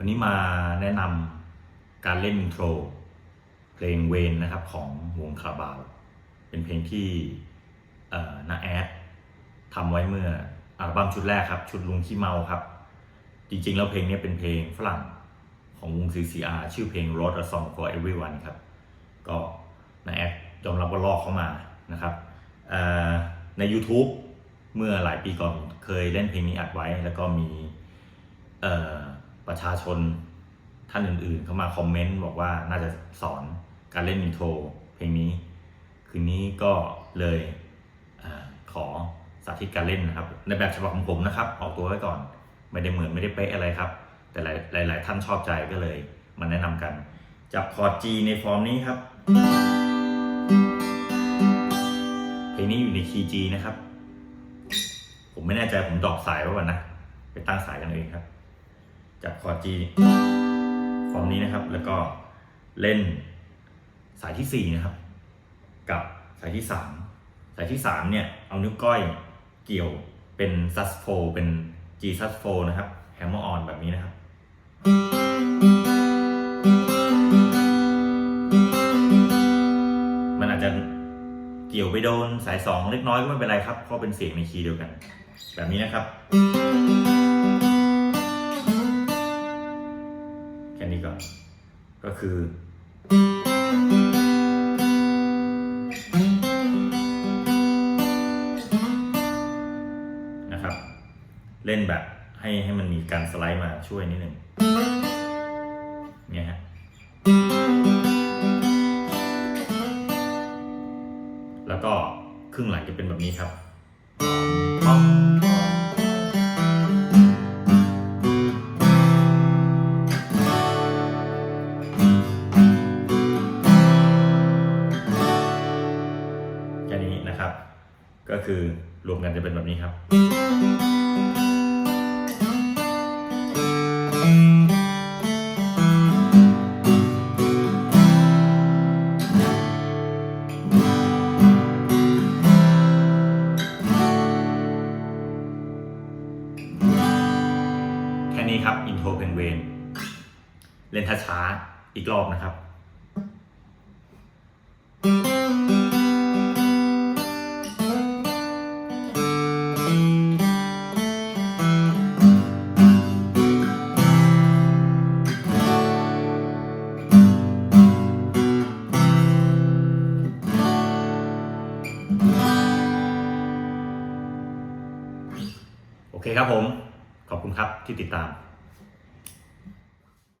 วันนี้มาแนะนำการเล่นอินโทรเพลงเวนนะครับของวงคาราบาว เป็นเพลงที่เอ่าแอดทำไว้เมื่ออัลบั้มชุดแรกครับ ชุดลุงขี้เมาครับ จริงๆ แล้วเพลงนี้เป็นเพลงฝรั่งของวง CCR ชื่อเพลง Road a Song for Everyone ครับ ก็นาแอดยอมรับว่าลอกเข้ามานะครับใน YouTube เมื่อหลายปีก่อนเคยเล่นเพลงนี้อัดไว้ แล้วก็มีเอ่อ ประชาชนท่านอื่นๆ เข้ามาคอมเมนต์บอกว่าน่าจะสอนการเล่นอินโทรเพลงนี้ คืนนี้ก็เลยอขอสาธิตการเล่นนะครับ ในแบบฉบับของผมนะครับ ออกตัวไว้ก่อนไม่ได้เหมือนไม่ได้เป๊ะอะไรครับ แต่หลายๆท่านชอบใจก็เลยมาแนะนำกัน จับคอร์ด G ในฟอร์มนี้ครับเพลงนี้อยู่ในคีย์ G นะครับ ผมไม่แน่ใจผมดรอกสายไว้ก่อนนะ ไปตั้งสายกันเองครับ จับคอร์ด G ฟอร์มนี้นะครับ แล้วก็เล่นสายที่ 4 นะครับ กับสายที่ 3 สายที่ 3 เนี่ย เอานิ้วก้อยเกี่ยวเป็นซัสโฟเป็น G ซัสโฟนะครับแฮมเมอร์ออนแบบนี้นะครับ มันอาจจะเกี่ยวไปโดนสายสองเล็กน้อยก็ไม่เป็นไรครับเพราะเป็นเสียงในคีย์เดียวกัน แบบนี้นะครับ แค่นี้ก่อนก็คือ นะครับ เล่นแบบให้ให้มันมีการสไลด์มาช่วยนิดหนึ่งเนี่ยฮะแล้วก็ครึ่งหลังจะเป็นแบบนี้ครับ ก็คือรวมกันจะเป็นแบบนี้ครับ แค่นี้ครับ อินโทรเพลงเวน เล่นช้าๆอีกรอบนะครับ โอเคครับผม ขอบคุณครับที่ติดตาม